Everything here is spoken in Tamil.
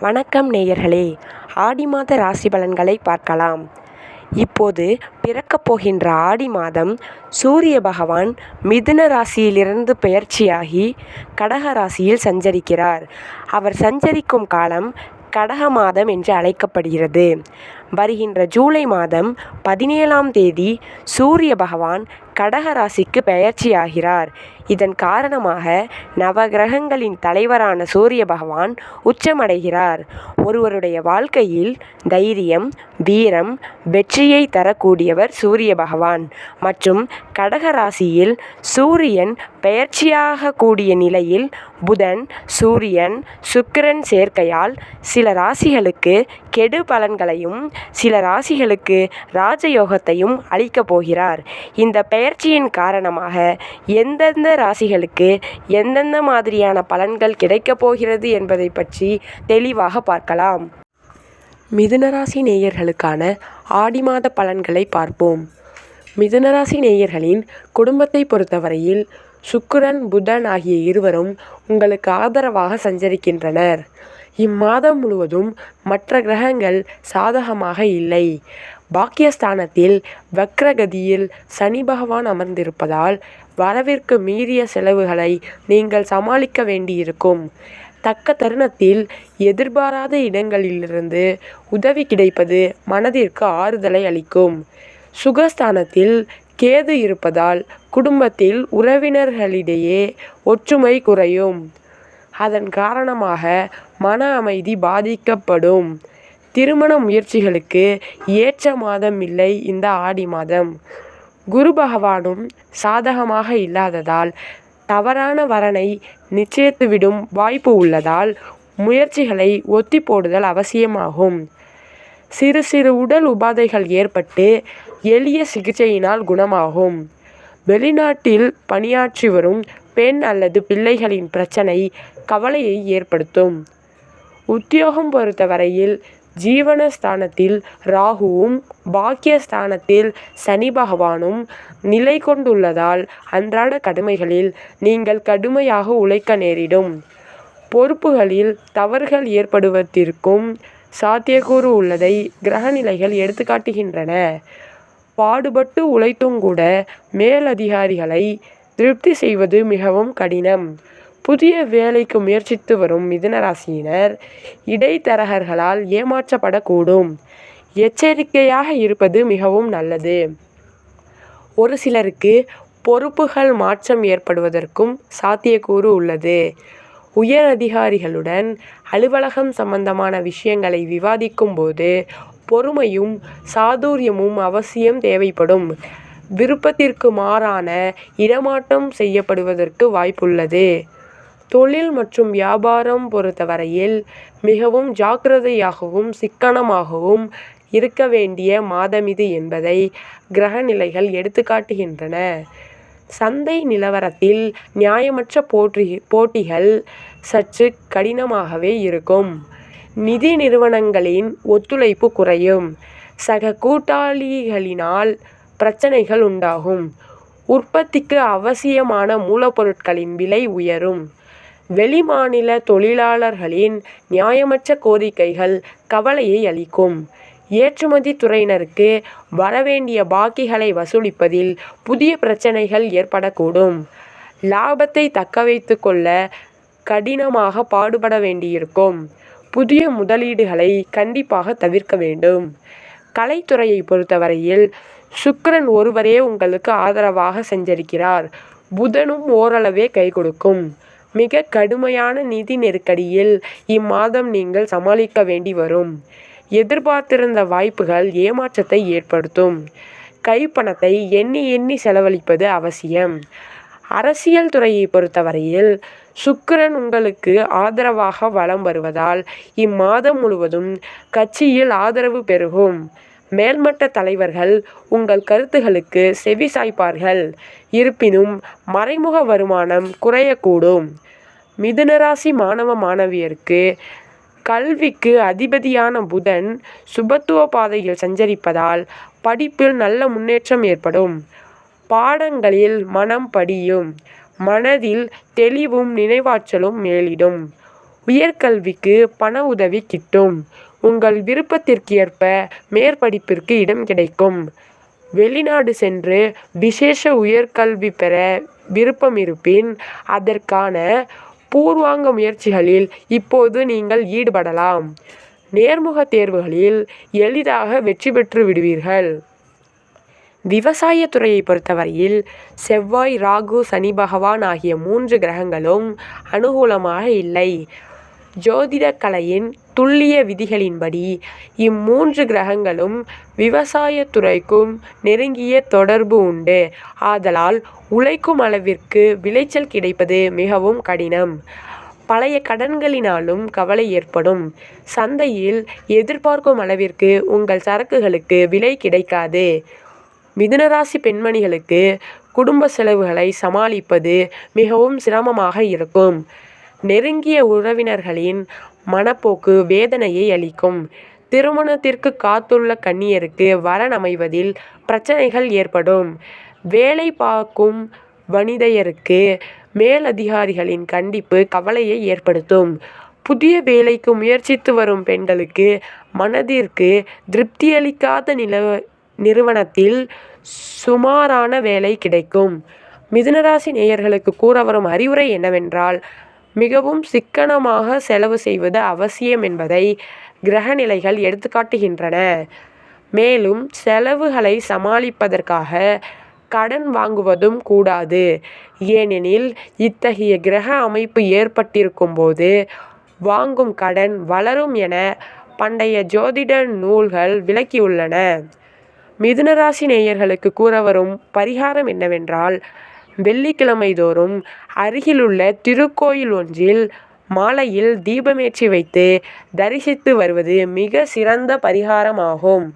வணக்கம் நேயர்களே. ஆடி மாத ராசி பலன்களை பார்க்கலாம். இப்போது பிறக்கப் போகின்ற ஆடி மாதம் சூரிய பகவான் மிதுன ராசியிலிருந்து பெயர்ச்சியாகி கடக ராசியில் சஞ்சரிக்கிறார். அவர் சஞ்சரிக்கும் காலம் கடக மாதம் என்று அழைக்கப்படுகிறது. வருகின்ற ஜூலை மாதம் பதினேழாம் தேதி சூரிய பகவான் கடக ராசிக்கு பெயர்ச்சியாகிறார். இதன் காரணமாக நவகிரகங்களின் தலைவரான சூரிய பகவான் உச்சமடைகிறார். ஒருவருடைய வாழ்க்கையில் தைரியம் வீரம் வெற்றியை தரக்கூடியவர் சூரிய பகவான். மற்றும் கடக ராசியில் சூரியன் பெயர்ச்சியாக கூடிய நிலையில் புதன் சூரியன் சுக்கிரன் சேர்க்கையால் சில ராசிகளுக்கு கெடு பலன்களையும் சில ராசிகளுக்கு ராஜயோகத்தையும் அளிக்கப் போகிறார். இந்த பெயர்ச்சியின் காரணமாக எந்தெந்த ராசிகளுக்கு எந்தெந்த மாதிரியான பலன்கள் கிடைக்கப் போகிறது என்பதை பற்றி தெளிவாக பார்க்கலாம். மிதுனராசி நேயர்களுக்கான ஆடி மாத பலன்களை பார்ப்போம். மிதுனராசி நேயர்களின் குடும்பத்தை பொறுத்தவரையில் சுக்கிரன் புதன் ஆகிய இருவரும் உங்களுக்கு ஆதரவாக சஞ்சரிக்கின்றனர். இம்மாதம் முழுவதும் மற்ற கிரகங்கள் சாதகமாக இல்லை. பாக்கியஸ்தானத்தில் வக்ரகதியில் சனி பகவான் அமர்ந்திருப்பதால் வரவிற்கு மீறிய செலவுகளை நீங்கள் சமாளிக்க வேண்டியிருக்கும். தக்க தருணத்தில் எதிர்பாராத இடங்களிலிருந்து உதவி கிடைப்பது மனதிற்கு ஆறுதலை அளிக்கும். சுகஸ்தானத்தில் கேது இருப்பதால் குடும்பத்தில் உறவினர்களிடையே ஒற்றுமை குறையும். அதன் காரணமாக மன அமைதி பாதிக்கப்படும். திருமண முயற்சிகளுக்கு ஏற்ற மாதம் இல்லை இந்த ஆடி மாதம். குரு பகவானும் சாதகமாக இல்லாததால் தவறான வரனை நிச்சயித்துவிடும் வாய்ப்பு உள்ளதால் முயற்சிகளை ஒத்தி போடுதல் அவசியமாகும். சிறு சிறு உடல் உபாதைகள் ஏற்பட்டு எளிய சிகிச்சையினால் குணமாகும். வெளிநாட்டில் பணியாற்றி வரும் பெண் அல்லது பிள்ளைகளின் பிரச்சனை கவலையை ஏற்படுத்தும். உத்தியோகம் பொறுத்தவரையில் ஜீவனஸ்தானத்தில் ராகுவும் பாக்கியஸ்தானத்தில் சனி பகவானும் நிலை கொண்டுள்ளதால் அன்றாட கடமைகளில் நீங்கள் கடுமையாக உழைக்க நேரிடும். பொறுப்புகளில் தவறுகள் ஏற்படுவதற்கும் சாத்தியக்கூறு உள்ளதை கிரகநிலைகள் எடுத்துக்காட்டுகின்றன பாடுபட்டு உழைத்தும் கூட மேலதிகாரிகளை திருப்தி செய்வது மிகவும் கடினம். புதிய வேலைக்கு முயற்சித்து வரும் மிதுன ராசியினர் இடைத்தரகர்களால் ஏமாற்றப்படக்கூடும். எச்சரிக்கையாக இருப்பது மிகவும் நல்லது. ஒரு சிலருக்கு பொறுப்புகள் மாற்றம் ஏற்படுவதற்கும் சாத்தியக்கூறு உள்ளது. உயர் அதிகாரிகளுடன் அலுவலகம் சம்பந்தமான விஷயங்களை விவாதிக்கும் போது பொறுமையும் சாதுரியமும் அவசியம் தேவைப்படும். விருப்பத்திற்கு மாறான இடமாற்றம் செய்யப்படுவதற்கு வாய்ப்புள்ளது. தொழில் மற்றும் வியாபாரம் பொறுத்தவரையில் மிகவும் ஜாக்கிரதையாகவும் சிக்கனமாகவும் இருக்க வேண்டிய மாதம் இது என்பதை கிரகநிலைகள் எடுத்துக்காட்டுகின்றன சந்தை நிலவரத்தில் நியாயமற்ற போட்டி போட்டிகள் சற்று கடினமாகவே இருக்கும். நிதி நிறுவனங்களின் ஒத்துழைப்பு குறையும். சக கூட்டாளிகளினால் பிரச்சனைகள் உண்டாகும். உற்பத்திக்கு அவசியமான மூலப்பொருட்களின் விலை உயரும். வெளிமாநில தொழிலாளர்களின் நியாயமற்ற கோரிக்கைகள் கவலையை அளிக்கும். ஏற்றுமதி துறையினருக்கு வரவேண்டிய பாக்கிகளை வசூலிப்பதில் புதிய பிரச்சனைகள் ஏற்படக்கூடும். லாபத்தை தக்க வைத்து கொள்ள கடினமாக பாடுபட வேண்டியிருக்கும். புதிய முதலீடுகளை கண்டிப்பாக தவிர்க்க வேண்டும். கலைத்துறையை பொறுத்தவரையில் சுக்கரன் ஒருவரே உங்களுக்கு ஆதரவாக செஞ்சிருக்கிறார். புதனும் ஓரளவே கை கொடுக்கும். மிக கடுமையான நிதி நெருக்கடியில் இம்மாதம் நீங்கள் சமாளிக்க வேண்டி வரும். எதிர்பார்த்திருந்த வாய்ப்புகள் ஏமாற்றத்தை ஏற்படுத்தும். கைப்பணத்தை எண்ணி எண்ணி செலவழிப்பது அவசியம். அரசியல் துறையை பொறுத்தவரையில் சுக்கிரன் உங்களுக்கு ஆதரவாக வலம் வருவதால் இம்மாதம் முழுவதும் கட்சியில் ஆதரவு பெருகும். மேல்மட்ட தலைவர்கள் உங்கள் கருத்துகளுக்கு செவி சாய்ப்பார்கள் இருப்பினும் மறைமுக வருமானம் குறையக்கூடும். மிதுனராசி மாணவ மாணவியருக்கு கல்விக்கு அதிபதியான புதன் சுபத்துவ பாதையில் சஞ்சரிப்பதால் படிப்பில் நல்ல முன்னேற்றம் ஏற்படும். பாடங்களில் மனம் படியும். மனதில் தெளிவும் நினைவாற்றலும் மேலிடும். உயர்கல்விக்கு பண உதவி கிட்டும். உங்கள் விருப்பத்திற்கு ஏற்ப மேற்படிப்பிற்கு இடம் கிடைக்கும். வெளிநாடு சென்று விசேஷ உயர்கல்வி பெற விருப்பம் இருப்பின் அதற்கான பூர்வாங்க முயற்சிகளில் இப்போது நீங்கள் ஈடுபடலாம். நேர்முகத் தேர்வுகளில் எளிதாக வெற்றி பெற்று விடுவீர்கள். விவசாய துறையை பொறுத்தவரையில் செவ்வாய் ராகு சனி பகவான் ஆகிய மூன்று கிரகங்களும் அனுகூலமாக இல்லை. ஜோதிடக் கலையின் துல்லிய விதிகளின்படி இம்மூன்று கிரகங்களும் விவசாயத்துறைக்கும் நெருங்கிய தொடர்பு உண்டு. ஆதலால் உழைக்கும் அளவிற்கு விளைச்சல் கிடைப்பது மிகவும் கடினம். பழைய கடன்களினாலும் கவலை ஏற்படும். சந்தையில் எதிர்பார்க்கும் அளவிற்கு உங்கள் சரக்குகளுக்கு விலை கிடைக்காது. மிதுனராசி பெண்மணிகளுக்கு குடும்ப செலவுகளை சமாளிப்பது மிகவும் சிரமமாக இருக்கும். நெருங்கிய உறவினர்களின் மனப்போக்கு வேதனையை அளிக்கும். திருமணத்திற்கு காத்துள்ள கன்னியருக்கு வரன் அமைவதில் பிரச்சனைகள் ஏற்படும். வேலை பார்க்கும் வனிதையருக்கு மேலதிகாரிகளின் கண்டிப்பு கவலையை ஏற்படுத்தும். புதிய வேலைக்கு முயற்சித்து வரும் பெண்களுக்கு மனதிற்கு திருப்தியளிக்காத நில நிறுவனத்தில் சுமாரான வேலை கிடைக்கும். மிதுனராசி நேயர்களுக்கு நேயர்களுக்கு கூறவரும் அறிவுரை என்னவென்றால் மிகவும் சிக்கனமாக செலவு செய்வது அவசியம் என்பதை கிரகநிலைகள் எடுத்துக்காட்டுகின்றன. மேலும் செலவுகளை சமாளிப்பதற்காக கடன் வாங்குவதும் கூடாது. ஏனெனில் இத்தகைய கிரக அமைப்பு ஏற்பட்டிருக்கும் போது வாங்கும் கடன் வளரும் என பண்டைய ஜோதிட நூல்கள் விளக்கியுள்ளன. மிதுனராசி நேயர்களுக்கு நேயர்களுக்கு கூறவரும் பரிகாரம் என்னவென்றால் வெள்ளிக்கிழமை தோறும் அருகிலுள்ள திருக்கோயில் ஒன்றில் மாலையில் தீபமேற்றி வைத்து தரிசித்து வருவது மிகச் சிறந்த பரிகாரமாகும்.